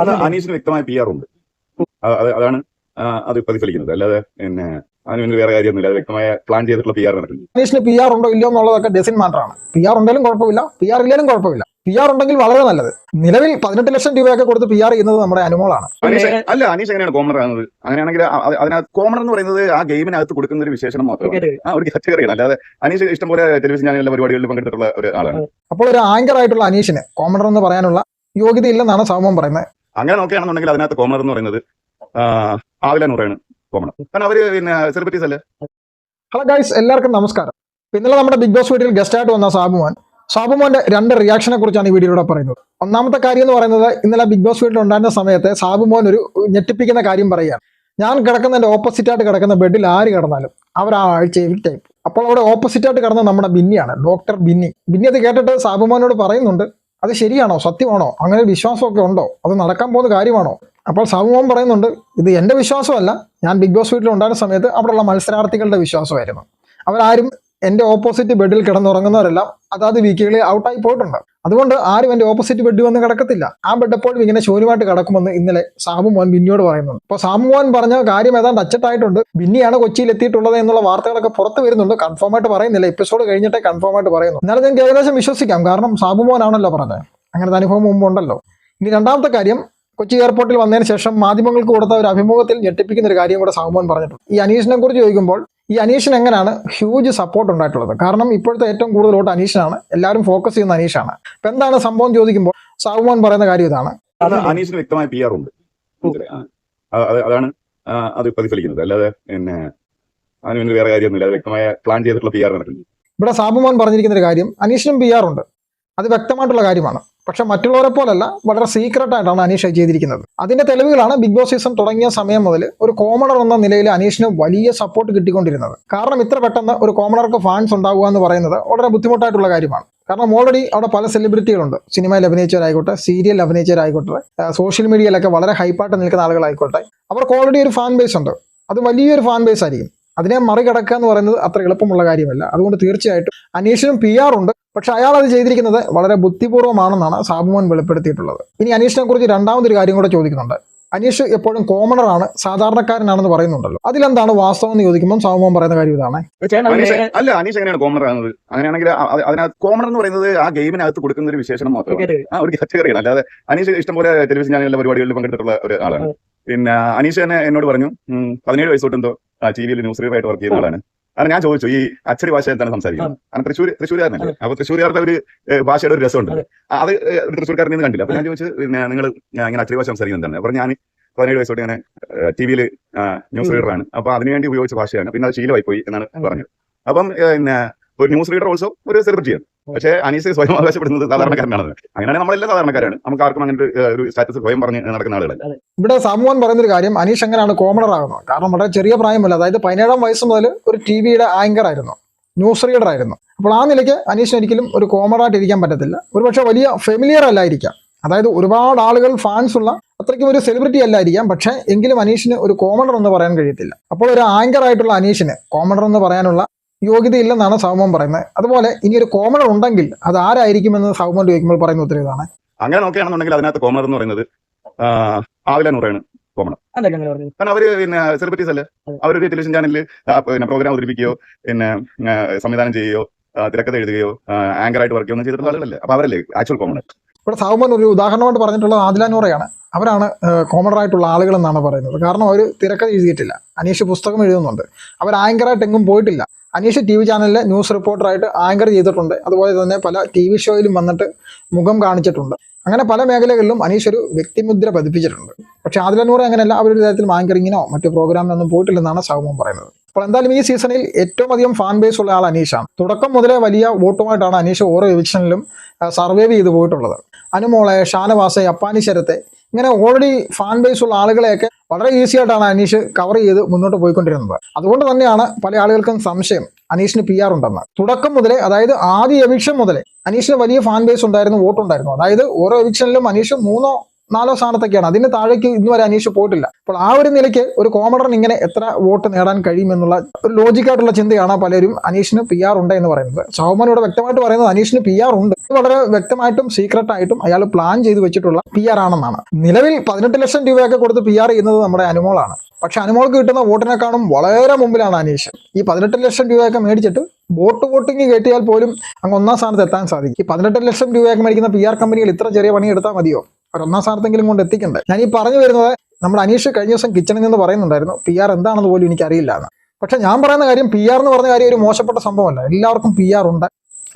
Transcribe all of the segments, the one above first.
അത് അനീഷിന് വ്യക്തമായ പി ആർ ഉണ്ട്. അതാണ് അത് പ്രതിഫലിക്കുന്നത്. അല്ലാതെ പിന്നെ അതിന് വേറെ കാര്യമൊന്നുമില്ല. അത് വ്യക്തമായ പ്ലാൻ ചെയ്തിട്ടുള്ള പി ആർ നടക്കുന്നു. അനീഷിന് പി ആർ ഉണ്ടോ ഇല്ലയോ എന്നുള്ളതൊക്കെ ഡെസിൻ മാത്രമാണ് പി ആർ ഉണ്ടെങ്കിലും കുഴപ്പമില്ല. പി ആർ ഇല്ലെങ്കിലും കുഴപ്പമില്ല. പി ആർ ഉണ്ടെങ്കിൽ വളരെ നല്ലത്. നിലവിൽ പതിനെട്ട് ലക്ഷം രൂപയൊക്കെ കൊടുത്ത് പി ആർ ചെയ്യുന്നത് നമ്മുടെ അനുമോളാണ്. അല്ല അനീഷ് എങ്ങനെയാണ് കോമണർ ആകുന്നത് അങ്ങനെയാണെങ്കിൽ അതിനകത്ത് കോമണർ എന്ന് പറയുന്നത് ആ ഗെയിമിനകത്ത് കൊടുക്കുന്ന ഒരു വിശേഷണം മാത്രമാണ്. ആ ഒരു കാറ്റഗറിയാണ്. അല്ലാതെ അനീഷ് ഇഷ്ടംപോലെ ടെലിവിഷൻ ചാനലിലെ പരിപാടികളിൽ പങ്കെടുത്തിട്ടുള്ള ഒരു ആളാണ്. അപ്പോൾ ഒരു ആങ്കർ ആയിട്ടുള്ള അനീഷിന് കോമണർ എന്ന് പറയാനുള്ള യോഗ്യത ഇല്ലെന്നാണ് സൗമം പറയുന്നത്. അങ്ങനെ നോക്കുകയാണെന്നുണ്ടെങ്കിൽ അതിനകത്ത് കോമണർ എന്ന് പറയുന്നത് ആവില നൂറാണ് കോമണർ. കാരണം അവർ പിന്നെ സെലിബ്രിറ്റീസ് അല്ലേ? ഹലോ ഗൈസ് എല്ലാവർക്കും നമസ്കാരം. പിന്നെ നമ്മുടെ ബിഗ് ബോസ് വീട്ടിൽ ഗസ്റ്റ് ആയിട്ട് വന്ന സാബുമാൻ സാബുമോന്റെ രണ്ട് റിയാക്ഷനെ കുറിച്ചാണ് ഈ വീഡിയോയിലൂടെ പറയുന്നത്. ഒന്നാമത്തെ കാര്യം എന്ന് പറയുന്നത് ഇന്നലെ ബിഗ് ബോസ് വീട്ടിൽ ഉണ്ടായിരുന്ന സമയത്ത് സാബുമോൻ ഒരു ഞെട്ടിപ്പിക്കുന്ന കാര്യം പറയുകയാണ്. ഞാൻ കിടക്കുന്നതിന്റെ ഓപ്പോസിറ്റ് ആയിട്ട് കിടക്കുന്ന ബെഡിൽ ആര് കിടന്നാലും അവർ ആ ആഴ്ച എവിക്റ്റ് അപ്പോൾ അവിടെ ഓപ്പോസിറ്റ് ആയിട്ട് കിടന്ന നമ്മുടെ ബിന്നിയാണ് ഡോക്ടർ ബിന്നി. ബിന്നി അത് കേട്ടിട്ട് സാബുമോനോട് പറയുന്നുണ്ട് അത് ശരിയാണോ? സത്യമാണോ? അങ്ങനെ ഒരു വിശ്വാസമൊക്കെ ഉണ്ടോ? അത് നടക്കാൻ പോകുന്ന കാര്യമാണോ? അപ്പോൾ സമൂഹം പറയുന്നുണ്ട് ഇത് എന്റെ വിശ്വാസമല്ല. ഞാൻ ബിഗ് ബോസ് വീട്ടിൽ ഉണ്ടായിരുന്ന സമയത്ത് അവിടെയുള്ള മത്സരാർത്ഥികളുടെ വിശ്വാസമായിരുന്നു. അവരാരും എന്റെ ഓപ്പോസിറ്റ് ബെഡിൽ കിടന്നുറങ്ങുന്നവരെല്ലാം അതാത് വീക്കുകളിൽ ഔട്ടായി പോയിട്ടുണ്ട്. അതുകൊണ്ട് ആരും എന്റെ ഓപ്പോസിറ്റ് ബെഡ് വന്ന് കിടക്കത്തില്ല. ആ ബെഡ് എപ്പോഴും ഇങ്ങനെ ശൂന്യമായിട്ട് കിടക്കുമെന്ന് ഇന്നലെ സാബു മോൻ ബിന്നിയോട് പറയുന്നുണ്ട്. അപ്പോൾ സാബു മോൻ പറഞ്ഞ കാര്യം ഏതാണ്ട് അച്ചട്ടായിട്ടുണ്ട്. ബിന്നിയാണ് കൊച്ചിയിൽ എത്തിയിട്ടുള്ളത് എന്നുള്ള വാർത്തകളൊക്കെ പുറത്തു വരുന്നുണ്ട്. കൺഫേം ആയിട്ട് പറയുന്നില്ല. എപ്പിസോഡ് കഴിഞ്ഞിട്ടേ കൺഫേം ആയിട്ട് പറയുന്നു. എന്നാലും ഞങ്ങൾക്ക് ഏകദേശം വിശ്വസിക്കാം. കാരണം സാബു മോനാണല്ലോ പറഞ്ഞത്. അങ്ങനത്തെ അനുഭവം മുമ്പ് ഉണ്ടല്ലോ. ഇനി രണ്ടാമത്തെ കാര്യം കൊച്ചി എയർപോർട്ടിൽ വന്നതിന് ശേഷം മാധ്യമങ്ങൾക്ക് കൊടുത്ത ഒരു അഭിമുഖത്തിൽ ഞെട്ടിപ്പിക്കുന്ന ഒരു കാര്യം കൂടെ സാബുമോൻ പറഞ്ഞിട്ടുണ്ട്. ഈ അനീഷിനെ കുറിച്ച് ചോദിക്കുമ്പോൾ ഈ അനീഷിന് എങ്ങനെയാണ് ഹ്യൂജ് സപ്പോർട്ട് ഉണ്ടായിട്ടുള്ളത്? കാരണം ഇപ്പോഴത്തെ ഏറ്റവും കൂടുതൽ വോട്ട് അനീഷിനാണ്. എല്ലാവരും ഫോക്കസ് ചെയ്യുന്ന അനീഷാണ്. അപ്പൊ എന്താണ് സംഭവം ചോദിക്കുമ്പോൾ സാബുമോൻ പറയുന്ന കാര്യം ഇതാണ്. അനീഷിന് വ്യക്തമായ പി ആർ ഉണ്ട്. അതാണ് അത് പ്രതിഫലിക്കുന്നത്. അല്ലാതെ പിന്നെ അതിന് വേറെ കാര്യമൊന്നുമില്ല. അത് വ്യക്തമായ പ്ലാൻ ചെയ്തിട്ടുള്ള പി ആർ നടക്കുന്നു ഇവിടെ സാബുമോൻ പറഞ്ഞിരിക്കുന്ന ഒരു കാര്യം അനീഷിനും പി ആർ ഉണ്ട്. അത് വ്യക്തമായിട്ടുള്ള കാര്യമാണ്. പക്ഷെ മറ്റുള്ളവരെ പോലല്ല വളരെ സീക്രട്ട് ആയിട്ടാണ് അനീഷ് ചെയ്തിരിക്കുന്നത്. അതിന്റെ തെളിവുകളാണ് ബിഗ് ബോസ് സീസൺ തുടങ്ങിയ സമയം മുതൽ ഒരു കോമണർ എന്ന നിലയിൽ അനീഷിന് വലിയ സപ്പോർട്ട് കിട്ടിക്കൊണ്ടിരുന്നത്. കാരണം ഇത്ര പെട്ടെന്ന് ഒരു കോമണർക്ക് ഫാൻസ് ഉണ്ടാവുക എന്ന് പറയുന്നത് വളരെ ബുദ്ധിമുട്ടായിട്ടുള്ള കാര്യമാണ്. കാരണം ഓൾറെഡി അവിടെ പല സെലിബ്രിറ്റികളുണ്ട് സിനിമയിൽ അഭിനയിച്ചവരായിക്കോട്ടെ സീരിയൽ അഭിനയിച്ചവരായിക്കോട്ടെ സോഷ്യൽ മീഡിയയിലൊക്കെ വളരെ ഹൈപ്പായിട്ട് നിൽക്കുന്ന ആളുകളായിക്കോട്ടെ. അവർക്ക് ഓൾറെഡി ഒരു ഫാൻ ബേസ് ഉണ്ട്. അത് വലിയൊരു ഫാൻ ബേസ് ആയിരിക്കും. അതിനെ മറികടക്കുക എന്ന് പറയുന്നത് അത്ര എളുപ്പമുള്ള കാര്യമല്ല. അതുകൊണ്ട് തീർച്ചയായിട്ടും അനീഷിനും പി ആർ ഉണ്ട്. പക്ഷെ അയാൾ അത് ചെയ്തിരിക്കുന്നത് വളരെ ബുദ്ധിപൂർവമാണെന്നാണ് സാബുമോൻ വെളിപ്പെടുത്തിയിട്ടുള്ളത്. ഇനി അനീഷിനെ കുറിച്ച് രണ്ടാമതൊരു കാര്യം കൂടെ ചോദിക്കുന്നുണ്ട്. അനീഷ് എപ്പോഴും കോമണർ ആണ് സാധാരണക്കാരനാണെന്ന് പറയുന്നുണ്ടല്ലോ. അതിലെന്താണ് വാസ്തവം എന്ന് ചോദിക്കുമ്പോൾ സാബുമോൻ പറയുന്ന കാര്യം ഇതാണ്. അല്ല അനീഷ് എങ്ങനെയാണ് കോമണർ ആകുന്നത്? അങ്ങനെയാണെങ്കിൽ അതിനകത്ത് കോമണർ എന്ന് പറയുന്നത് ആ ഗെയിമിനകത്ത് കൊടുക്കുന്ന ഒരു വിശേഷണം മാത്രമാണ്. ആ ഒരു കാറ്റഗറിയാണ്. അല്ലാതെ അനീഷ് ഇഷ്ടംപോലെ ടെലിവിഷൻ ചാനലിലെ പരിപാടികളിൽ പങ്കെടുത്തിട്ടുള്ള ഒരു ആളാണ് പിന്നെ അനീഷ് തന്നെ എന്നോട് പറഞ്ഞു പതിനേഴ് വയസ്സോട്ടെന്തോ എന്തോ ടി വിയിൽ ന്യൂസ് റീഡറായിട്ട് വർക്ക് ചെയ്യുന്ന ആളാണ്. അങ്ങനെ ഞാൻ ചോദിച്ചു ഈ അച്ചടി ഭാഷ എന്താണ് സംസാരിക്കുന്നത്? കാരണം തൃശ്ശൂർ തൃശ്ശൂരുകാരനല്ലേ? അപ്പൊ തൃശ്ശൂരുകാരുടെ ഒരു ഭാഷയുടെ ഒരു രസമുണ്ട്. അത്. തൃശ്ശൂർക്കാരനെ നിന്ന് കണ്ടില്ല. അപ്പൊ ഞാൻ ചോദിച്ചു നിങ്ങൾ ഇങ്ങനെ അച്ചടി ഭാഷ സംസാരിക്കുന്നത് എന്താണ്? അപ്പൊ ഞാൻ പതിനേഴ് വയസ്സോട്ട് ഞാൻ ഇങ്ങനെ ടി വിയിൽ ന്യൂസ് റീഡറാണ് അപ്പൊ അതിനുവേണ്ടി ഉപയോഗിച്ച ഭാഷയാണ്. പിന്നെ അത് ശീലമായി പോയി എന്നാണ് പറഞ്ഞത്. അപ്പം ഒരു ന്യൂസ് റീഡർ ഓൾസോ ഒരു സെലിബ്രിറ്റിയാണ് പക്ഷേ അനീസ് സ്വയം അവകാശപ്പെടുന്നത് സാധാരണക്കാരനാണ്. അങ്ങനെയാണ് നമ്മളെല്ലാം സാധാരണക്കാരാണ്. നമുക്ക് ആർക്കും അങ്ങനെ ഒരു, സ്റ്റാറ്റസ് സ്വയം പറഞ്ഞ് നടക്കുന്ന ആളുകളല്ല. ഇവിടെ സാമൂഹൻ പറയുന്ന ഒരു കാര്യം അനീഷ് എങ്ങനെയാണ് കോമണർ ആകുന്നത് കാരണം വളരെ ചെറിയ പ്രായമല്ല. അതായത് പതിനേഴാം വയസ്സ് മുതൽ ഒരു ടി വിയുടെ ആങ്കർ ആയിരുന്നു. ന്യൂസ് റീഡർ ആയിരുന്നു. അപ്പോൾ ആ നിലയ്ക്ക് അനീഷിന് ഒരിക്കലും ഒരു കോമണറായിട്ട് ഇരിക്കാൻ പറ്റത്തില്ല. ഒരുപക്ഷെ വലിയ ഫെമിലിയർ അല്ലായിരിക്കാം. അതായത് ഒരുപാട് ആളുകൾ ഫാൻസ് ഉള്ള അത്രയ്ക്കും ഒരു സെലിബ്രിറ്റി അല്ലായിരിക്കാം. പക്ഷേ എങ്കിലും അനീഷിന് ഒരു കോമണർ എന്ന് പറയാൻ കഴിയത്തില്ല. അപ്പോൾ ഒരു ആങ്കർ ആയിട്ടുള്ള അനീഷിന് കോമണർ എന്ന് പറയാനുള്ള യോഗ്യതയില്ലെന്നാണ് സൗമോൻ പറയുന്നത്. അതുപോലെ ഇനി ഒരു കോമൺ ഉണ്ടെങ്കിൽ അത് ആരായിരിക്കുമെന്ന് സൗമോൻ ചോദിക്കുമ്പോൾ പറയുന്ന ഉത്തരം ഇതാണ്. അങ്ങനെ നോക്കുകയാണെന്നുണ്ടെങ്കിൽ അതിനകത്ത് കോമൺ എന്ന് പറയുന്നത് ആവില നൂറാണ് കാരണം അവർ പിന്നെ സെലിബ്രിറ്റീസ് അല്ലേ? അവരൊരു ടെലിവിഷൻ ചാനലിൽ പിന്നെ പ്രോഗ്രാം അവതരിപ്പിക്കുകയോ പിന്നെ സംവിധാനം ചെയ്യുകയോ തിരക്കഥ എഴുതുകയോ ആങ്കർ ആയിട്ട് വർക്ക് ചെയ്യുന്ന ചെയ്തിട്ടുള്ള ആളുകളല്ലേ? അപ്പൊ അവരല്ലേ ആക്ച്വൽ കോമൺ ഇവിടെ സാവുമൻ ഒരു ഉദാഹരണമായിട്ട് പറഞ്ഞിട്ടുള്ളത് ആദിലാനൂറയാണ് അവരാണ് കോമണർ ആയിട്ടുള്ള ആളുകൾ എന്നാണ് പറയുന്നത്. കാരണം അവർ തിരക്കഥ എഴുതിയിട്ടില്ല. അനീഷ് പുസ്തകം എഴുതുന്നുണ്ട്. അവർ ആങ്കറായിട്ട് എങ്ങും പോയിട്ടില്ല. അനീഷ് ടി വി ചാനലിലെ ന്യൂസ് റിപ്പോർട്ടറായിട്ട് ആങ്കർ ചെയ്തിട്ടുണ്ട്. അതുപോലെ തന്നെ പല ടി വി ഷോയിലും വന്നിട്ട് മുഖം കാണിച്ചിട്ടുണ്ട്. അങ്ങനെ പല മേഖലകളിലും അനീഷ് ഒരു വ്യക്തിമുദ്ര പതിപ്പിച്ചിട്ടുണ്ട്. പക്ഷേ ആദിലാനൂറ് അങ്ങനെയല്ല അവരൊരു തരത്തിലും ആങ്കറിങ്ങിനോ മറ്റു പ്രോഗ്രാമിനൊന്നും പോയിട്ടില്ലെന്നാണ് സൗമം പറയുന്നത്. അപ്പോൾ എന്തായാലും ഈ സീസണിൽ ഏറ്റവും അധികം ഫാൻ ബേസ് ഉള്ള ആൾ അനീഷാണ്. തുടക്കം മുതലേ വലിയ വോട്ടുമായിട്ടാണ് അനീഷ് ഓരോ എവിക്ഷനിലും സർവൈവ് ചെയ്തു പോയിട്ടുള്ളത്. അനുമോളെ ഷാനവാസെ അപ്പാനി ശരത്തെ ഇങ്ങനെ ഓൾറെഡി ഫാൻ ബേസ് ഉള്ള ആളുകളെയൊക്കെ വളരെ ഈസി ആയിട്ടാണ് അനീഷ് കവർ ചെയ്ത് മുന്നോട്ട് പോയിക്കൊണ്ടിരുന്നത്. അതുകൊണ്ട് തന്നെയാണ് പല ആളുകൾക്കും സംശയം അനീഷിന് പി ആർ ഉണ്ടെന്ന്. തുടക്കം മുതലേ അതായത് ആദ്യ എവിക്ഷൻ മുതലേ അനീഷിന് വലിയ ഫാൻ ബേസ് ഉണ്ടായിരുന്നു വോട്ടുണ്ടായിരുന്നു. അതായത് ഓരോ എവിക്ഷനിലും അനീഷ് മൂന്നോ നാലോ സ്ഥാനത്തൊക്കെയാണ്. അതിന് താഴേക്ക് ഇന്ന് വരെ അനീഷ് പോയിട്ടില്ല. അപ്പോൾ ആ ഒരു നിലയ്ക്ക് ഒരു കോമഡറിന് ഇങ്ങനെ എത്ര വോട്ട് നേടാൻ കഴിയുമെന്നുള്ള ഒരു ലോജിക്കായിട്ടുള്ള ചിന്തയാണ് പലരും അനീഷിന് പി ആർ ഉണ്ട് എന്ന് പറയുന്നത്. സൗമൻ ഇവിടെ വ്യക്തമായിട്ട് പറയുന്നത് അനീഷിന് പി ആർ ഉണ്ട്. വളരെ വ്യക്തമായിട്ടും സീക്രട്ട് ആയിട്ടും അയാൾ പ്ലാൻ ചെയ്ത് വെച്ചിട്ടുള്ള പി ആർ ആണെന്നാണ്. നിലവിൽ പതിനെട്ട് ലക്ഷം രൂപയൊക്കെ കൊടുത്ത് പി ആർ ചെയ്യുന്നത് നമ്മുടെ അനുമോളാണ്. പക്ഷെ അനുമോൾക്ക് കിട്ടുന്ന വോട്ടിനെക്കാളും വളരെ മുമ്പിലാണ് അനീഷ്. ഈ പതിനെട്ട് ലക്ഷം രൂപയൊക്കെ മേടിച്ചിട്ട് വോട്ട് വോട്ടിംഗ് കയറ്റിയാൽ പോലും അങ്ങ് ഒന്നാം സ്ഥാനത്ത് എത്താൻ സാധിക്കും. ഈ പതിനെട്ട് ലക്ഷം രൂപയൊക്കെ മേടിക്കുന്ന പി ആർ കമ്പനികൾ ഇത്ര ചെറിയ പണി എടുത്താൽ മതിയോ? ഒന്നാം സ്ഥാനത്തെങ്കിലും കൊണ്ട് എത്തിക്കണ്ടേ? ഞാൻ ഈ പറഞ്ഞു വരുന്നത് നമ്മുടെ അനീഷ് കഴിഞ്ഞ ദിവസം കിച്ചണിൽ നിന്ന് പറയുന്നുണ്ടായിരുന്നു പി ആർ എന്താണെന്ന് പോലും എനിക്കറിയില്ല എന്ന്. പക്ഷെ ഞാൻ പറയുന്ന കാര്യം പി ആർ എന്ന് പറഞ്ഞ കാര്യം ഒരു മോശപ്പെട്ട സംഭവമല്ല. എല്ലാവർക്കും പി ആർ ഉണ്ട്.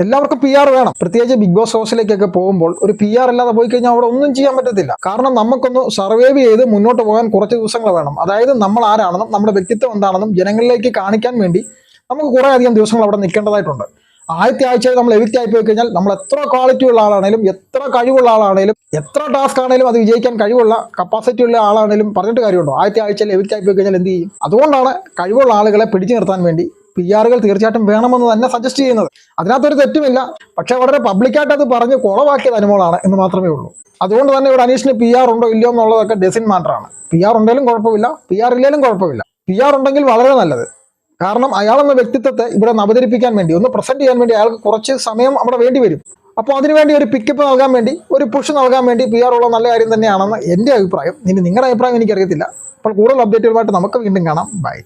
എല്ലാവർക്കും പി ആർ വേണം. പ്രത്യേകിച്ച് ബിഗ് ബോസ് ഹൗസിലേക്കൊക്കെ പോകുമ്പോൾ ഒരു പി ആർ അല്ലാതെ പോയി കഴിഞ്ഞാൽ അവിടെ ഒന്നും ചെയ്യാൻ പറ്റത്തില്ല. കാരണം നമുക്കൊന്ന് സർവൈവ് ചെയ്ത് മുന്നോട്ട് പോകാൻ കുറച്ച് ദിവസങ്ങൾ വേണം. അതായത് നമ്മൾ ആരാണെന്നും നമ്മുടെ വ്യക്തിത്വം എന്താണെന്നും ജനങ്ങളിലേക്ക് കാണിക്കാൻ വേണ്ടി നമുക്ക് കുറേ അധികം ദിവസങ്ങൾ അവിടെ നിൽക്കേണ്ടതായിട്ടുണ്ട്. ആദ്യത്തെ ആഴ്ചയിൽ നമ്മൾ എവിക്റ്റ് ആയി പോയി കഴിഞ്ഞാൽ നമ്മൾ എത്ര ക്വാളിറ്റി ഉള്ള ആളാണേലും എത്ര കഴിവുള്ള ആളാണേലും എത്ര ടാസ്ക് ആണേലും അത് വിജയിക്കാൻ കഴിവുള്ള കപ്പാസിറ്റി ഉള്ള ആളാണേലും പറഞ്ഞിട്ട് കാര്യമുണ്ടോ? ആദ്യത്തെ ആഴ്ചയിൽ എവിക്റ്റ് ആയി പോയി കഴിഞ്ഞാൽ എന്ത് ചെയ്യും? അതുകൊണ്ടാണ് കഴിവുള്ള ആളുകളെ പിടിച്ചു നിർത്താൻ വേണ്ടി പി ആറുകൾ തീർച്ചയായിട്ടും വേണമെന്ന് തന്നെ സജസ്റ്റ് ചെയ്യുന്നത്. അതിനകത്തൊരു തെറ്റുമില്ല. പക്ഷെ വളരെ പബ്ലിക്കായിട്ട് അത് പറഞ്ഞ് കുളവാക്കിയത് അനുമോളാണ് എന്ന് മാത്രമേ ഉള്ളൂ. അതുകൊണ്ട് തന്നെ ഇവിടെ അനീഷിന് പി ആർ ഉണ്ടോ ഇല്ലയോ എന്നുള്ളതൊക്കെ ഡെസിൻ മാറ്ററാണ് പി ആർ ഉണ്ടെങ്കിലും കുഴപ്പമില്ല. പി ആർ ഇല്ലെങ്കിലും കുഴപ്പമില്ല. പി ആർ ഉണ്ടെങ്കിൽ വളരെ നല്ലത്. കാരണം അയാളെന്ന വ്യക്തിത്വത്തെ ഇവിടെ അവതരിപ്പിക്കാൻ വേണ്ടി ഒന്ന് പ്രസന്റ് ചെയ്യാൻ വേണ്ടി അയാൾക്ക് കുറച്ച് സമയം അവിടെ വേണ്ടി വരും. അപ്പോൾ അതിനുവേണ്ടി ഒരു പിക്കപ്പ് നൽകാൻ വേണ്ടി ഒരു പുഷ് നൽകാൻ വേണ്ടി പി ഉള്ള നല്ല കാര്യം തന്നെയാണെന്ന് എന്റെ അഭിപ്രായം. ഇനി നിങ്ങളുടെ അഭിപ്രായം എനിക്കറിയത്തില്ല. അപ്പോൾ കൂടുതൽ അപ്ഡേറ്റുകളുമായിട്ട് നമുക്ക് വീണ്ടും കാണാം. ബൈ